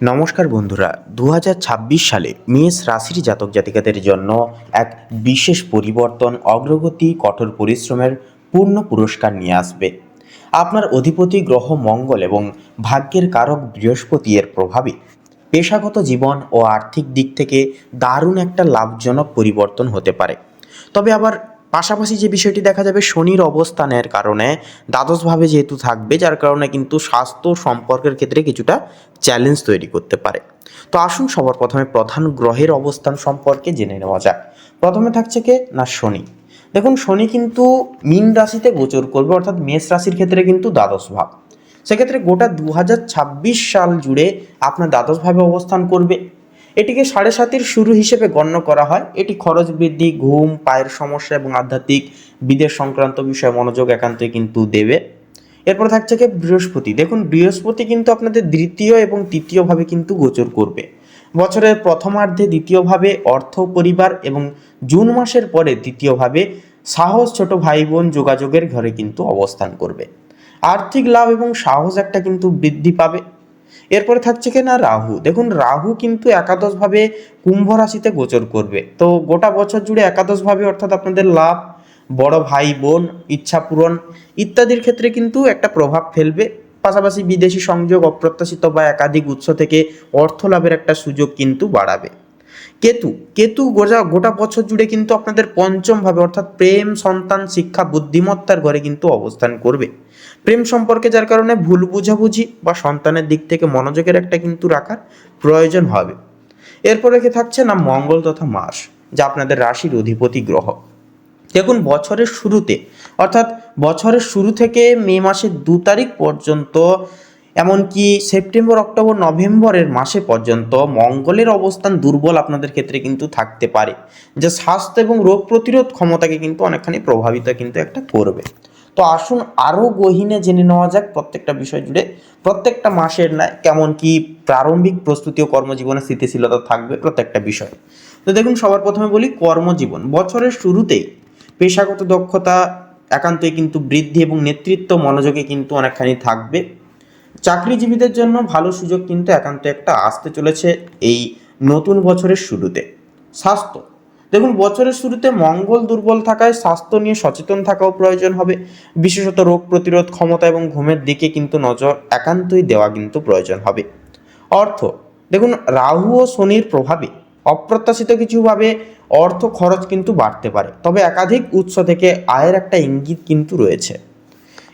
নমস্কার বন্ধুরা দু হাজার ছাব্বিশ সালে মেষ রাশির জাতক জাতিকাদের জন্য এক বিশেষ পরিবর্তন অগ্রগতি কঠোর পরিশ্রমের পূর্ণ পুরস্কার নিয়ে আসবে। আপনার অধিপতি গ্রহ মঙ্গল এবং ভাগ্যের কারক বৃহস্পতি এর প্রভাবে পেশাগত জীবন ও আর্থিক দিক থেকে দারুণ একটা লাভজনক পরিবর্তন হতে পারে। তবে আবার পাশাপাশি যে বিষয়টি দেখা যাবে শনির অবস্থানের কারণে দ্বাদশভাবে যেহেতু থাকবে, যার কারণে কিন্তু স্বাস্থ্য সম্পর্কের ক্ষেত্রে কিছুটা চ্যালেঞ্জ তৈরি করতে পারে। তো আসুন সবার প্রথমে প্রধান গ্রহের অবস্থান সম্পর্কে জেনে নেওয়া যাক। প্রথমে থাকছে কে? না, শনি। দেখুন, শনি কিন্তু মীন রাশিতে গোচর করবে, অর্থাৎ মেষ রাশির ক্ষেত্রে কিন্তু দ্বাদশ ভাব। সেক্ষেত্রে গোটা দু হাজার ছাব্বিশ সাল জুড়ে আপনার দ্বাদশভাবে অবস্থান করবে। এটিকে সাড়ে সাতির শুরু হিসেবে গণ্য করা হয়। এটি খরচ বৃদ্ধি, ঘুম, পায়ের সমস্যা এবং আধ্যাত্মিক বিদেশ সংক্রান্ত বিষয়ে মনোযোগ একান্তই কিন্তু দেবে। এরপর থাকছে কি বৃহস্পতি। দেখুন, বৃহস্পতি কিন্তু আপনাদের দ্বিতীয় এবং তৃতীয়ভাবে কিন্তু গোচর করবে। বছরের প্রথমার্ধে দ্বিতীয়ভাবে অর্থ, পরিবার এবং জুন মাসের পরে দ্বিতীয়ভাবে সাহস, ছোট ভাই বোন যোগাযোগের ঘরে কিন্তু অবস্থান করবে। আর্থিক লাভ এবং সাহস একটা কিন্তু বৃদ্ধি পাবে। এরপরে থাকছে কি না রাহু। দেখুন, রাহু কিন্তু একাদশভাবে কুম্ভ রাশিতে গোচর করবে। তো গোটা বছর জুড়ে একাদশভাবে অর্থাৎ আপনাদের লাভ, বড় ভাই, বোন, ইচ্ছা পূরণ ইত্যাদির ক্ষেত্রে কিন্তু একটা প্রভাব ফেলবে। পাশাপাশি বিদেশি সংযোগ, অপ্রত্যাশিত বা একাধিক উৎস থেকে অর্থ লাভের একটা সুযোগ কিন্তু বাড়াবে। কেতু কেতু গোটা গোটা বছর জুড়ে কিন্তু আপনাদের পঞ্চম ভাবে অর্থাৎ প্রেম, সন্তান, শিক্ষা, বুদ্ধিমত্তার ঘরে কিন্তু অবস্থান করবে। প্রেম সম্পর্কে যার কারণে ভুল বুঝাবুঝি বা সন্তানের দিক থেকে মনোযোগের একটা কিন্তু রাখার প্রয়োজন হবে। এরপর রেখে থাকছে না মঙ্গল তথা মাস, যা আপনাদের রাশির অধিপতি গ্রহ। দেখুন, বছরের শুরুতে, অর্থাৎ বছরের শুরু থেকে মে মাসের দু তারিখ পর্যন্ত এমনকি সেপ্টেম্বর, অক্টোবর, নভেম্বরের মাসে পর্যন্ত মঙ্গলের অবস্থান দুর্বল আপনাদের ক্ষেত্রে কিন্তু থাকতে পারে, যা স্বাস্থ্য এবং রোগ প্রতিরোধ ক্ষমতাকে কিন্তু অনেকখানি প্রভাবিত কিন্তু একটা করবে। তো আসুন আরও গহীনে জেনে নেওয়া যাক প্রত্যেকটা বিষয় জুড়ে। প্রত্যেকটা মাসের ন্যায় কেমন কি প্রারম্ভিক প্রস্তুতি ও কর্মজীবনে স্থিতিশীলতা থাকবে প্রত্যেকটা বিষয়। তো দেখুন, সবার প্রথমে বলি কর্মজীবন। বছরের শুরুতেই পেশাগত দক্ষতা একান্তই কিন্তু বৃদ্ধি এবং নেতৃত্ব মনোযোগে কিন্তু অনেকখানি থাকবে। চাকরিজীবীদের জন্য ভালো সুযোগ কিন্তু একান্ত একটা আসতে চলেছে এই নতুন বছরের শুরুতে। স্বাস্থ্য। দেখুন, বছরের শুরুতে মঙ্গল দুর্বল থাকায় স্বাস্থ্য নিয়ে সচেতন থাকাও প্রয়োজন হবে। বিশেষত রোগ প্রতিরোধ ক্ষমতা এবং ঘুমের দিকে কিন্তু নজর একান্তই দেওয়া কিন্তু প্রয়োজন হবে। অর্থ। দেখুন, রাহু ও শনির প্রভাবে অপ্রত্যাশিত কিছুভাবে অর্থ খরচ কিন্তু বাড়তে পারে। তবে একাধিক উৎস থেকে আয়ের একটা ইঙ্গিত কিন্তু রয়েছে।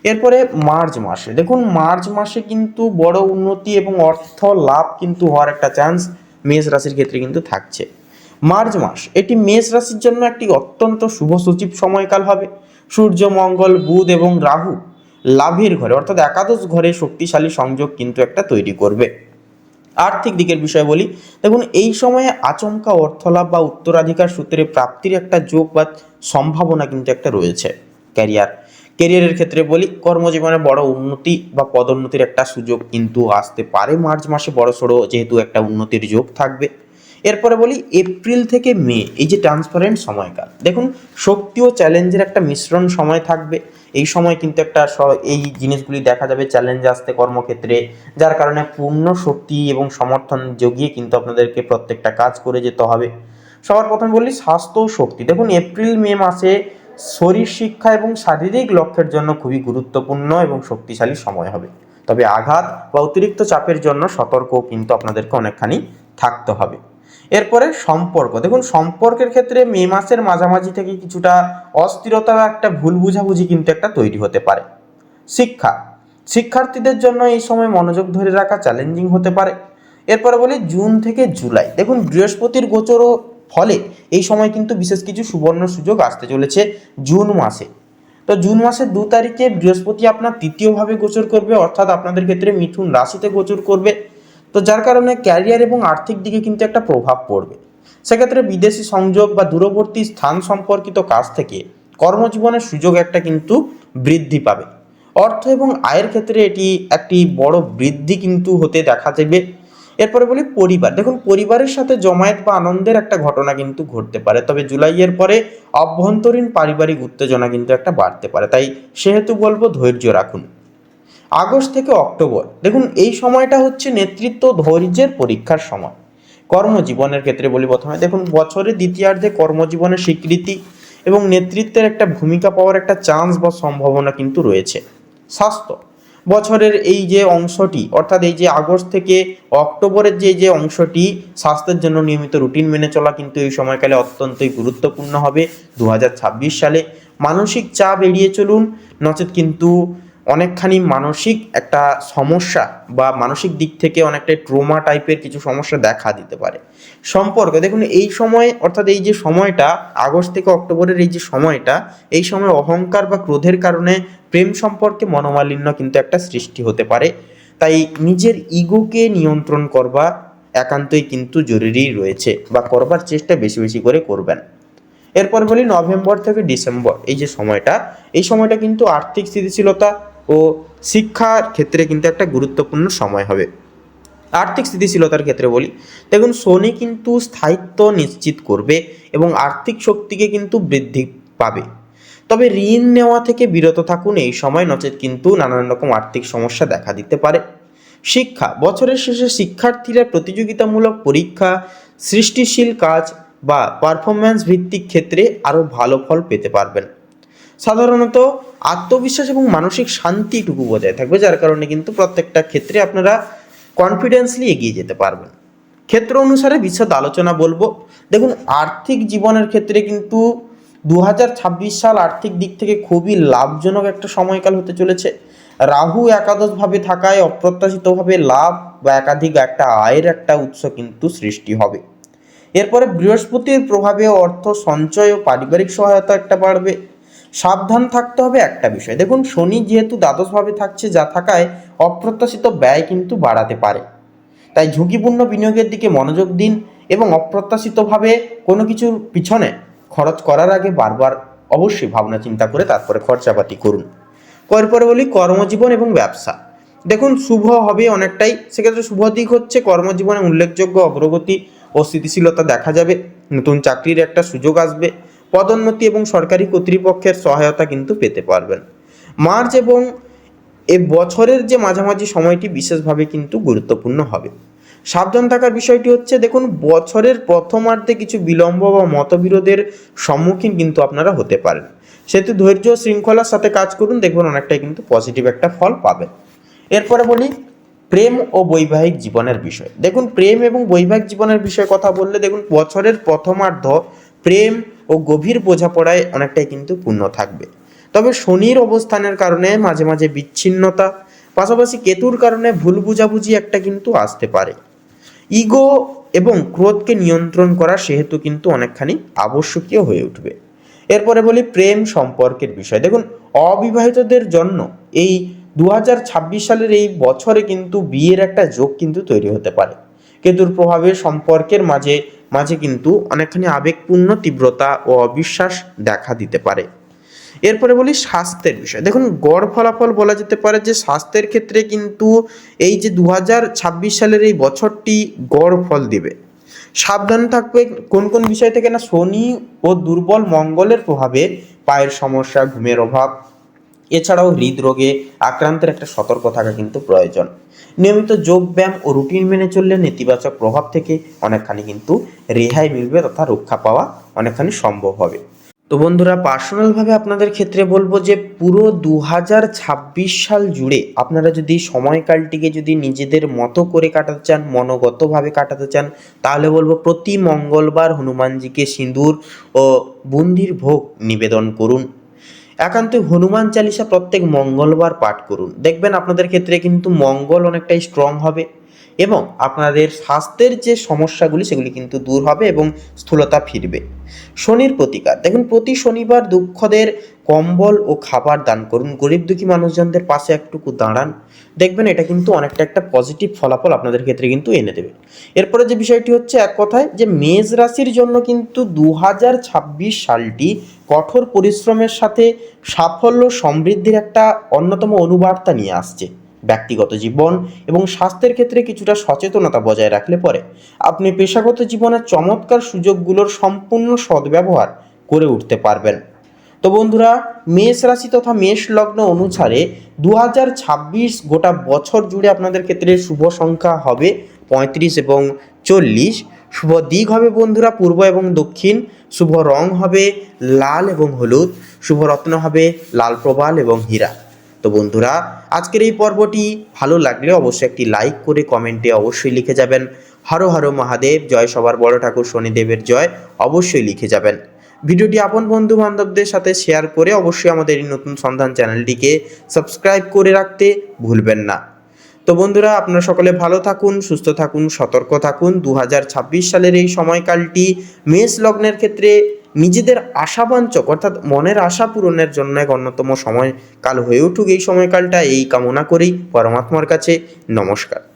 এরপরে মার্চ মাসে। দেখুন, মার্চ মাসে কিন্তু বড় উন্নতি এবং অর্থ লাভ কিন্তু হওয়ার একটা চান্স মেষ রাশির ক্ষেত্রে কিন্তু থাকছে। মার্চ মাস, এটি মেষ রাশির জন্য একটি অত্যন্ত শুভ সচিব সময়কাল হবে। সূর্য, মঙ্গল, বুধ এবং রাহু লাভের ঘরে, অর্থাৎ একাদশ ঘরে শক্তিশালী সংযোগ কিন্তু একটা তৈরি করবে। আর্থিক দিকের বিষয় বলি, দেখুন, এই সময়ে আচমকা অর্থলাভ বা উত্তরাধিকার সূত্রে প্রাপ্তির একটা যোগ বা সম্ভাবনা কিন্তু একটা রয়েছে। ক্যারিয়ার ক্যারিয়ারের ক্ষেত্রে বলি, কর্মজীবনে বড় উন্নতি বা পদোন্নতির একটা সুযোগ কিন্তু আসতে পারে। মার্চ মাসে বড় সড়ো যেহেতু একটা উন্নতির যোগ থাকবে। এরপরে বলি, এপ্রিল থেকে মে, এই যে ট্রান্সপারেন্ট সময়কাল। দেখুন, শক্তি ও চ্যালেঞ্জের একটা মিশ্রণ সময় থাকবে। এই সময় কিন্তু একটা এই জিনিসগুলি দেখা যাবে চ্যালেঞ্জ আসতে কর্মক্ষেত্রে, যার কারণে পূর্ণ শক্তি এবং সমর্থন জগিয়ে কিন্তু আপনাদেরকে প্রত্যেকটা কাজ করে যেতে হবে। সবার প্রথমে বলি, স্বাস্থ্য ও শক্তি। দেখুন, এপ্রিল, মে মাসে শরীর শিক্ষা এবং শারীরিক লক্ষ্যের জন্য খুবই গুরুত্বপূর্ণ এবং শক্তিশালী সময় হবে। তবে আঘাত বা অতিরিক্ত চাপের জন্য সতর্ক কিন্তু আপনাদেরকে অনেকখানি থাকতে হবে। এরপরে সম্পর্ক। দেখুন, সম্পর্কের ক্ষেত্রে মে মাসের মাঝামাঝি থেকে কিছুটা অস্থিরতা বা একটা ভুল বুঝাবুঝি কিন্তু একটা তৈরি হতে পারে। শিক্ষা। শিক্ষার্থীদের জন্য এই সময় মনোযোগ ধরে রাখা চ্যালেঞ্জিং হতে পারে। এরপরে বলি, জুন থেকে জুলাই। দেখুন, বৃহস্পতির গোচরও ফলে এই সময় কিন্তু বিশেষ কিছু সুবর্ণ সুযোগ আসতে চলেছে জুন মাসে। তো জুন মাসের দু তারিখে বৃহস্পতি আপনার তৃতীয়ভাবে গোচর করবে, অর্থাৎ আপনাদের ক্ষেত্রে মিথুন রাশিতে গোচর করবে। তো যার কারণে ক্যারিয়ার এবং আর্থিক দিকে কিন্তু একটা প্রভাব পড়বে। সেক্ষেত্রে বিদেশি সংযোগ বা দূরবর্তী স্থান সম্পর্কিত কাজ থেকে কর্মজীবনের সুযোগ একটা কিন্তু বৃদ্ধি পাবে। অর্থ এবং আয়ের ক্ষেত্রে এটি একটি বড় বৃদ্ধি কিন্তু হতে দেখা যাবে এরপরে বলি পরিবার। দেখুন, পরিবারের সাথে জমায়েত বা আনন্দের একটা ঘটনা কিন্তু ঘটতে পারে। তবে জুলাইয়ের পরে অভ্যন্তরীণ পারিবারিক উত্তেজনা কিন্তু একটা বাড়তে পারে। তাই সেহেতু বলব ধৈর্য রাখুন। আগস্ট থেকে অক্টোবর। দেখুন, এই সময়টা হচ্ছে নেতৃত্ব ধৈর্যের পরীক্ষার সময়। কর্মজীবনের ক্ষেত্রে বলি প্রথমে। দেখুন বছরের দ্বিতীয়ার্ধে কর্মজীবনের স্বীকৃতি এবং নেতৃত্বের একটা ভূমিকা পাওয়ার একটা চান্স বা সম্ভাবনা কিন্তু রয়েছে। স্বাস্থ্য। বছরের এই যে অংশটি, অর্থাৎ এই যে আগস্ট থেকে অক্টোবরের যে যে অংশটি, স্বাস্থ্যের জন্য নিয়মিত রুটিন মেনে চলা কিন্তু এই সময়কালে অত্যন্তই গুরুত্বপূর্ণ হবে। দু হাজার ছাব্বিশ সালে মানসিক চাপ এড়িয়ে চলুন, নচেত কিন্তু অনেকখানি মানসিক একটা সমস্যা বা মানসিক দিক থেকে অনেকটা ট্রোমা টাইপের কিছু সমস্যা দেখা দিতে পারে। সম্পর্ক, দেখুন এই সময়, অর্থাৎ এই যে সময়টা, আগস্ট থেকে অক্টোবরের এই যে সময়টা, এই সময় অহংকার বা ক্রোধের কারণে প্রেম সম্পর্কে মনোমালিন্য কিন্তু একটা সৃষ্টি হতে পারে। তাই নিজের ইগোকে নিয়ন্ত্রণ করবা একান্তই কিন্তু জরুরি রয়েছে বা করবার চেষ্টা বেশি বেশি করে করবেন। এরপর বলি নভেম্বর থেকে ডিসেম্বর, এই যে সময়টা, এই সময়টা কিন্তু আর্থিক স্থিতিশীলতা ও শিক্ষার ক্ষেত্রে কিন্তু একটা গুরুত্বপূর্ণ সময় হবে। আর্থিক স্থিতিশীলতার ক্ষেত্রে বলি, দেখুন শনি কিন্তু স্থায়িত্ব নিশ্চিত করবে এবং আর্থিক শক্তিকে কিন্তু বৃদ্ধি পাবে। তবে ঋণ নেওয়া থেকে বিরত থাকুন, এই সময় নচেত কিন্তু নানান রকম আর্থিক সমস্যা দেখা দিতে পারে। শিক্ষা, বছরের শেষে শিক্ষার্থীরা প্রতিযোগিতামূলক পরীক্ষা, সৃষ্টিশীল কাজ বা পারফরম্যান্স ভিত্তিক ক্ষেত্রে আরও ভালো ফল পেতে পারবেন। সাধারণত আত্মবিশ্বাস এবং মানসিক শান্তিটুকু বজায় থাকবে, যার কারণে কিন্তু প্রত্যেকটা ক্ষেত্রে আপনারা কনফিডেন্সলি এগিয়ে যেতে পারবেন। ক্ষেত্র অনুসারে বিশদ আলোচনা বলব। দেখুন, আর্থিক জীবনের ক্ষেত্রে কিন্তু দু হাজার ছাব্বিশ সাল আর্থিক দিক থেকে খুবই লাভজনক একটা সময়কাল হতে চলেছে। রাহু একাদশভাবে থাকায় অপ্রত্যাশিতভাবে লাভ বা একাধিক একটা আয়ের একটা উৎস কিন্তু সৃষ্টি হবে। এরপরে বৃহস্পতির প্রভাবে অর্থ সঞ্চয় ও পারিবারিক সহায়তা একটা বাড়বে। সাবধান থাকতে হবে একটা বিষয়। দেখুন, শনি যেহেতু দ্বাদশভাবে থাকছে, যা থাকায় অপ্রত্যাশিত ব্যয় কিন্তু বাড়াতে পারে। তাই ঝুঁকিপূর্ণ বিনিয়োগের দিকে মনোযোগ দিন এবং অপ্রত্যাশিতভাবে কোনো কিছুর পিছনে খরচ করার আগে বারবার অবশ্যই ভাবনা চিন্তা করে তারপরে খরচাপাতি করুন। এরপরে বলি, কর্মজীবন এবং ব্যবসা। দেখুন, শুভ হবে অনেকটাই, সেক্ষেত্রে শুভ দিক হচ্ছে কর্মজীবনে উল্লেখযোগ্য অগ্রগতি ও স্থিতিশীলতা দেখা যাবে, নতুন চাকরির একটা সুযোগ আসবে পদোন্নতি এবং সরকারি কর্তৃপক্ষের সহায়তা কিন্তু পেতে পারবেন। মার্চ এবং এ বছরের যে মাঝামাঝি সময়টি বিশেষভাবে কিন্তু গুরুত্বপূর্ণ হবে। সাবধান থাকার বিষয়টি হচ্ছে, দেখুন, বছরের প্রথমার্ধে কিছু বিলম্ব বা মতবিরোধের সম্মুখীন কিন্তু আপনারা হতে পারেন। সেহেতু ধৈর্য শৃঙ্খলার সাথে কাজ করুন দেখবেন অনেকটাই কিন্তু পজিটিভ একটা ফল পাবেন। এরপরে বলি, প্রেম ও বৈবাহিক জীবনের বিষয়। দেখুন, প্রেম এবং বৈবাহিক জীবনের বিষয়ে কথা বললে, দেখুন, বছরের প্রথমার্ধ প্রেম ও গভীর বোঝাপড়ায় অনেকটাই কিন্তু পূর্ণ থাকবে। তবে শনির অবস্থানের কারণে মাঝে মাঝে বিচ্ছিন্নতা, পাশাপাশি কেতুর কারণে ভুল বুঝাবুঝি একটা কিন্তু আসতে পারে। ইগো এবং ক্রোধকে নিয়ন্ত্রণ করা সেহেতু কিন্তু অনেকখানি আবশ্যকীয় হয়ে উঠবে। এরপরে বলি প্রেম সম্পর্কের বিষয়। দেখুন, অবিবাহিতদের জন্য এই দু হাজার ছাব্বিশ সালের এই বছরে কিন্তু বিয়ের একটা যোগ কিন্তু তৈরি হতে পারে। কেতুর প্রভাবে সম্পর্কের মাঝে মাঝে কিন্তু অনেকখানি আবেগপূর্ণ তীব্রতা ও অবিশ্বাস দেখা দিতে পারে। এরপরে বলি স্বাস্থ্যের বিষয়। দেখুন, গড় ফলাফল বলা যেতে পারে যে স্বাস্থ্যের ক্ষেত্রে কিন্তু এই যে দু হাজার ছাব্বিশ সালের এই বছরটি গড় ফল দিবে। সাবধান থাকবে কোন কোন বিষয় থেকে না শনি ও দুর্বল মঙ্গলের প্রভাবে পায়ের সমস্যা, ঘুমের অভাব, এছাড়াও হৃদরোগে আক্রান্তের একটা সতর্ক থাকা কিন্তু প্রয়োজন। নিয়মিত যোগ ব্যায়াম ও রুটিন মেনে চললে নেতিবাচক প্রভাব থেকে অনেকখানি কিন্তু রেহাই মিলবে তথা রক্ষা পাওয়া অনেকখানি সম্ভব হবে। তো বন্ধুরা পার্সোনালভাবে আপনাদের ক্ষেত্রে বলব যে, পুরো দু হাজার ছাব্বিশ সাল জুড়ে আপনারা যদি সময়কালটিকে যদি নিজেদের মতো করে কাটাতে চান, মনোগতভাবে কাটাতে চান, তাহলে বলব প্রতি মঙ্গলবার হনুমানজিকে সিঁদুর ও বুন্দির ভোগ নিবেদন করুন। একান্তই হনুমান চালিসা প্রত্যেক মঙ্গলবার পাঠ করুন। দেখবেন আপনাদের ক্ষেত্রে কিন্তু মঙ্গল অনেকটাই স্ট্রং হবে। এবং আপনাদের স্বাস্থ্যের যে সমস্যাগুলি, সেগুলি কিন্তু দূর হবে এবং স্থূলতা ফিরবে। শনির প্রতিকার। দেখুন, প্রতি শনিবার দুঃখদের কম্বল ও খাবার দান করুন। গরিব দুঃখী মানুষজনদের পাশে একটুকু দাঁড়ান। দেখবেন এটা কিন্তু অনেকটা একটা পজিটিভ ফলাফল আপনাদের ক্ষেত্রে কিন্তু এনে দেবে। এরপরে যে বিষয়টি হচ্ছে এক কথায় যে মেষ রাশির জন্য কিন্তু দু হাজার ছাব্বিশ সালটি কঠোর পরিশ্রমের সাথে সাফল্য সমৃদ্ধির একটা অন্যতম অনুবার্তা নিয়ে আসছে। ব্যক্তিগত জীবন এবং স্বাস্থ্যের ক্ষেত্রে কিছুটা সচেতনতা বজায় রাখলে পরে আপনি পেশাগত জীবনের চমৎকার সুযোগগুলোর সম্পূর্ণ সদ্ব্যবহার করে উঠতে পারবেন। তো বন্ধুরা, মেষ রাশি তথা মেষ লগ্ন অনুসারে দু হাজার ছাব্বিশ গোটা বছর জুড়ে আপনাদের ক্ষেত্রে শুভ সংখ্যা হবে পঁয়ত্রিশ এবং চল্লিশ। শুভ দিক হবে বন্ধুরা পূর্ব এবং দক্ষিণ। শুভ রং হবে লাল এবং হলুদ। শুভ রত্ন হবে লাল প্রবাল এবং হীরা। তো বন্ধুরা, আজকের এই পর্বটি ভালো লাগলে অবশ্যই একটি লাইক করে কমেন্টে অবশ্যই লিখে যাবেন। হর হর মহাদেব, জয় সবার বড় ঠাকুর শনিদেবের জয় অবশ্যই লিখে যাবেন। ভিডিওটি আপন বন্ধু বান্ধবদের সাথে শেয়ার করে অবশ্যই আমাদের এই নতুন সন্ধান চ্যানেলটিকে সাবস্ক্রাইব করে রাখতে ভুলবেন না। তো বন্ধুরা, আপনারা সকলে ভালো থাকুন, সুস্থ থাকুন, সতর্ক থাকুন। দু হাজার ছাব্বিশ সালের এই সময়কালটি মেষ লগ্নের ক্ষেত্রে নিজেদের আশাবাঞ্চক, অর্থাৎ মনের আশা পূরণের জন্য এক অন্যতম সময়কাল হয়ে উঠুক এই সময়কালটা। এই কামনা করেই পরমাত্মার কাছে নমস্কার।